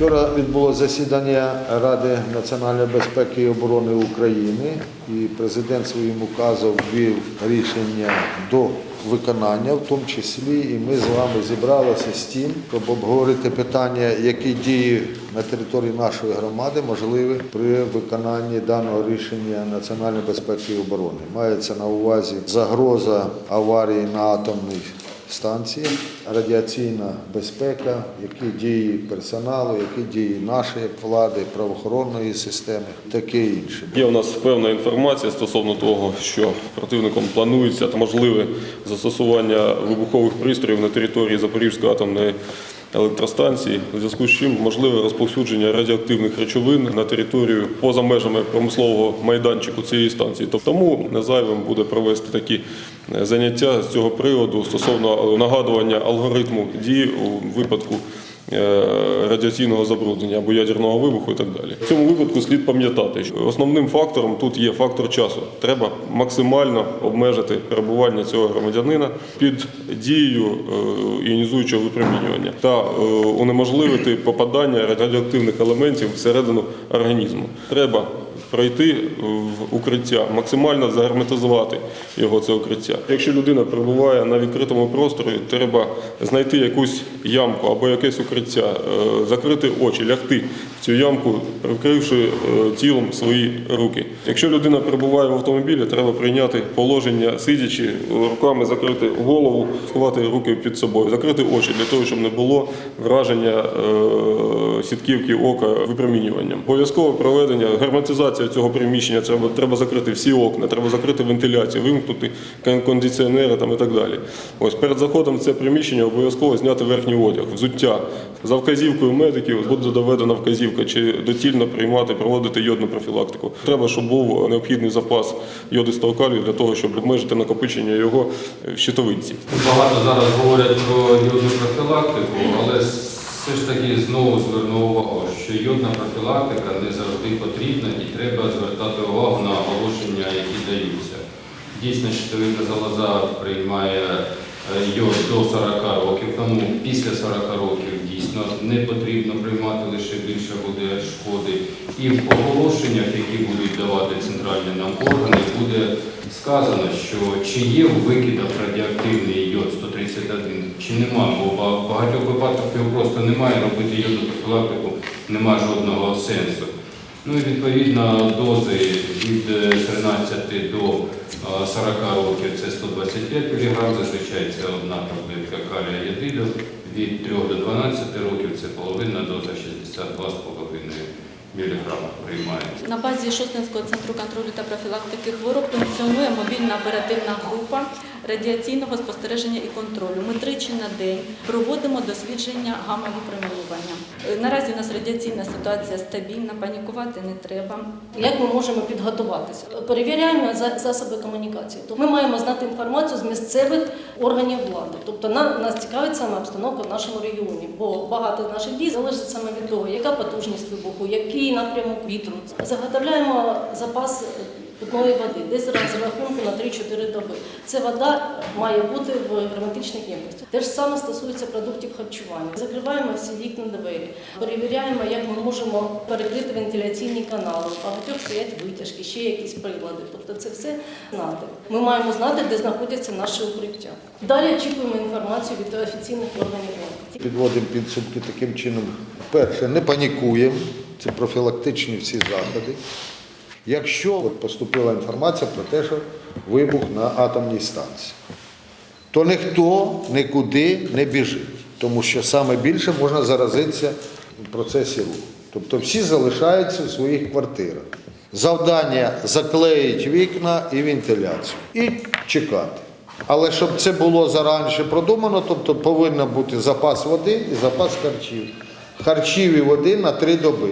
Вчора відбулося засідання Ради національної безпеки і оборони України, і президент своїм указом ввів рішення до виконання, в тому числі, і ми з вами зібралися з тим, щоб обговорити питання, які дії на території нашої громади можливі при виконанні даного рішення національної безпеки і оборони. Мається на увазі загроза аварії на атомній станції, радіаційна безпека, які дії персоналу, які дії нашої влади, правоохоронної системи, таке інше. Є у нас певна інформація стосовно того, що противником планується та можливе застосування вибухових пристроїв на території Запорізької атомної електростанції, у зв'язку з чим можливе розповсюдження радіоактивних речовин на територію поза межами промислового майданчику цієї станції. Тобто Тому незайвим буде провести такі е, заняття з цього приводу стосовно нагадування алгоритму дій у випадку е, радіаційного забруднення або ядерного вибуху і так далі. В цьому випадку слід пам'ятати, що основним фактором тут є фактор часу. Треба максимально обмежити перебування цього громадянина під дією е, іонізуючого випромінювання та е, унеможливити попадання радіоактивних елементів всередину організму. Треба пройти в укриття, максимально загерметизувати його це укриття. Якщо людина перебуває на відкритому просторі, треба знайти якусь ямку або якесь укриття, е, закрити очі, лягти в цю ямку, прикривши е, тілом свої руки. Якщо людина перебуває в автомобілі, треба прийняти положення, сидячи, руками закрити голову, сховати руки під собою, закрити очі для того, щоб не було враження е, сітківки ока випромінюванням. Обов'язково проведення герметизація цього приміщення. Треба, треба закрити всі окна, треба закрити вентиляцію, вимкнути кондиціонери там і так далі. Ось перед заходом в це приміщення обов'язково зняти верхній одяг, взуття. За вказівкою медиків буде доведена вказівка, чи доцільно приймати, проводити йодну профілактику. Треба, щоб був необхідний запас йодистого калію для того, щоб обмежити накопичення його в щитовидці. Багато зараз говорять про йодну профілактику, але все ж таки знову зверну увагу, що йодна профілактика не завжди потрібна і треба звертати увагу на оголошення, які даються. Дійсно, щитовидна залоза приймає е, йод до 40 років, тому після 40 років дійсно не потрібно приймати, лише більше буде шкоди. І в оголошеннях, які будуть давати центральні нам органи, буде сказано, що чи є у викидах радіоактивний йод 131, чи нема, бо в багатьох випадках його просто немає, робити йодну профілактику немає жодного сенсу. Ну і відповідно дози від е, 13 до е, 40 років це 125 мг, зазвичай це одна таблетка калія єдиду, від 3 до 12 років це половина доза 62,5 мг приймається. На базі Шостинського центру контролю та профілактики хвороб функціонує мобільна оперативна група радіаційного спостереження і контролю. Ми тричі на день проводимо дослідження гамма-випромінювання. Е, Наразі у нас радіаційна ситуація стабільна, панікувати не треба. Як ми можемо підготуватися? Перевіряємо за- засоби комунікації. Тобто ми маємо знати інформацію з місцевих органів влади. Тобто на- нас цікавить саме обстановка в нашому регіоні, бо багато наших дій залежить саме від того, яка потужність вибуху, який напрямок вітру. Заготовляємо запас питної води, десь з розрахунку на 3-4 доби. Ця вода має бути в герметичних ємкостях. Те ж саме стосується продуктів харчування. Закриваємо всі вікна двері, перевіряємо, як ми можемо перекрити вентиляційні канали. У Багатьох стоять витяжки, ще якісь прилади. Тобто це все знати. Ми маємо знати, де знаходяться наші укриття. Далі очікуємо інформацію від офіційних органів. Підводимо підсумки таким чином. Перше, не панікуємо, це профілактичні всі заходи. Якщо поступила інформація про те, що вибух на атомній станції, то ніхто нікуди не біжить, тому що саме більше можна заразитися в процесі руху. Тобто всі залишаються в своїх квартирах. Завдання заклеїть вікна і вентиляцію. І чекати. Але щоб це було зараніше продумано, тобто повинен бути запас води і запас харчів. Харчів і води на три доби.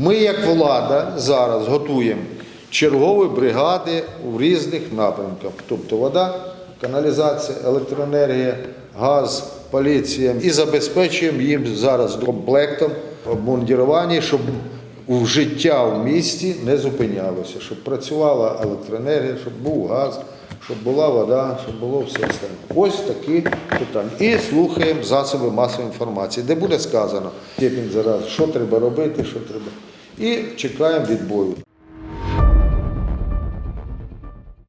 Ми, як влада, зараз готуємо чергові бригади в різних напрямках. Тобто вода, каналізація, електроенергія, газ, поліція. І забезпечуємо їм зараз комплектом обмундірування, щоб в життя в місті не зупинялося, щоб працювала електроенергія, щоб був газ, щоб була вода, щоб було все остальне. Ось такі питання. І слухаємо засоби масової інформації, де буде сказано, степінь зарази, що треба робити, що треба. І чекаємо відбою.